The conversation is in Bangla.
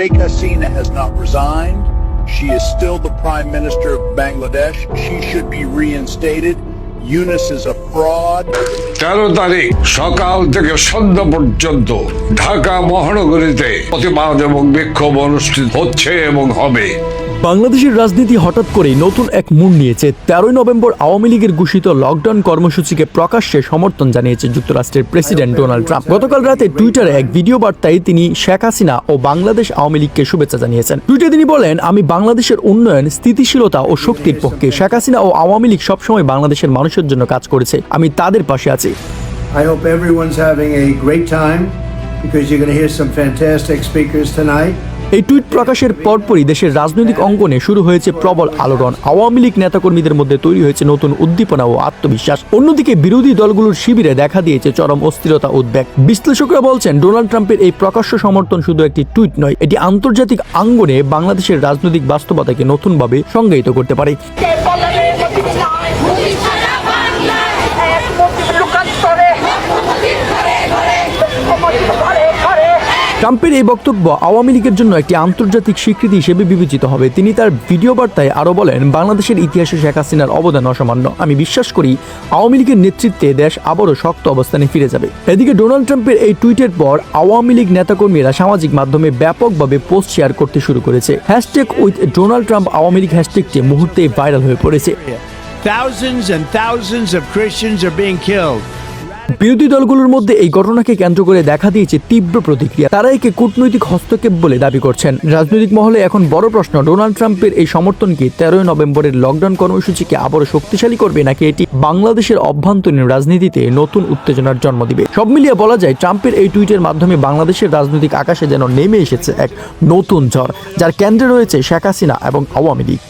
Sheikh Hasina has not resigned. She is still the Prime Minister of Bangladesh. She should be reinstated. Yunus is a fraud. তেরো তারিখ সকাল থেকে সন্ধ্যা পর্যন্ত ঢাকা মহানগরীতে প্রতিবাদ এবং বিক্ষোভ অনুষ্ঠিত হচ্ছে এবং হবে বাংলাদেশের রাজনীতি হঠাৎ করেই নতুন এক মোড় নিয়েছে। তেরোই নভেম্বর আওয়ামী লীগের ঘোষিত লকডাউন কর্মসূচিকে প্রকাশ্যে সমর্থন জানিয়েছে যুক্তরাষ্ট্রের প্রেসিডেন্ট ডোনাল্ড ট্রাম্প। গতকাল রাতে টুইটারে এক ভিডিও বার্তায় তিনি শেখ হাসিনা ও বাংলাদেশ আওয়ামী লীগকে শুভেচ্ছা জানিয়েছেন। টুইটে তিনি বলেন, আমি বাংলাদেশের উন্নয়ন, স্থিতিশীলতা ও শক্তির পক্ষে শেখ হাসিনা ও আওয়ামী লীগ সবসময় বাংলাদেশের মানুষের জন্য কাজ করেছে। আমি তাদের পাশে আছি। I hope everyone's having a great time, because you're going to hear some fantastic speakers tonight. এই টুইট প্রকাশের পরপরই দেশের রাজনৈতিক অঙ্গনে শুরু হয়েছে প্রবল আলোড়ন। আওয়ামী লীগ নেতাকর্মীদের মধ্যে তৈরি হয়েছে নতুন উদ্দীপনা ও আত্মবিশ্বাস। অন্যদিকে বিরোধী দলগুলোর শিবিরে দেখা দিয়েছে চরম অস্থিরতা উদ্বেগ। বিশ্লেষকরা বলছেন, ডোনাল্ড ট্রাম্পের এই প্রকাশ্য সমর্থন শুধু একটি টুইট নয়, এটি আন্তর্জাতিক আঙ্গনে বাংলাদেশের রাজনৈতিক বাস্তবতাকে নতুনভাবে সংজ্ঞায়িত করতে পারে। ট্রাম্পের এই বক্তব্য আওয়ামী লীগের জন্য একটি আন্তর্জাতিক স্বীকৃতি হিসেবে বিবেচিত হবে। তিনি তার ভিডিও বার্তায় আরও বলেন, বাংলাদেশের ইতিহাসে শেখ হাসিনার অবদান অসামান্য। আমি বিশ্বাস করি, আওয়ামী লীগের নেতৃত্বে দেশ আবারও শক্ত অবস্থানে ফিরে যাবে। এদিকে ডোনাল্ড ট্রাম্পের এই টুইটের পর আওয়ামী লীগ নেতাকর্মীরা সামাজিক মাধ্যমে ব্যাপকভাবে পোস্ট শেয়ার করতে শুরু করেছে। Hashtag with Donald Trump Awami League হ্যাশট্যাগটি মুহূর্তেই ভাইরাল হয়ে পড়েছে। Thousands and thousands of Christians are being killed. বিরোধী দলগুলোর মধ্যে এই ঘটনাকে কেন্দ্র করে দেখা দিয়েছে তীব্র প্রতিক্রিয়া। তারা একে কূটনৈতিক হস্তক্ষেপ বলে দাবি করছেন। রাজনৈতিক মহলে এখন বড় প্রশ্ন, ডোনাল্ড ট্রাম্পের এই সমর্থন কি তেরোই নভেম্বরের লকডাউন কর্মসূচিকে আবারও শক্তিশালী করবে নাকি এটি বাংলাদেশের অভ্যন্তরীণ রাজনীতিতে নতুন উত্তেজনার জন্ম দিবে? সব মিলিয়ে বলা যায়, ট্রাম্পের এই টুইটের মাধ্যমে বাংলাদেশের রাজনৈতিক আকাশে যেন নেমে এসেছে এক নতুন ঝড়, যার কেন্দ্রে রয়েছে শেখ হাসিনা এবং আওয়ামী লীগ।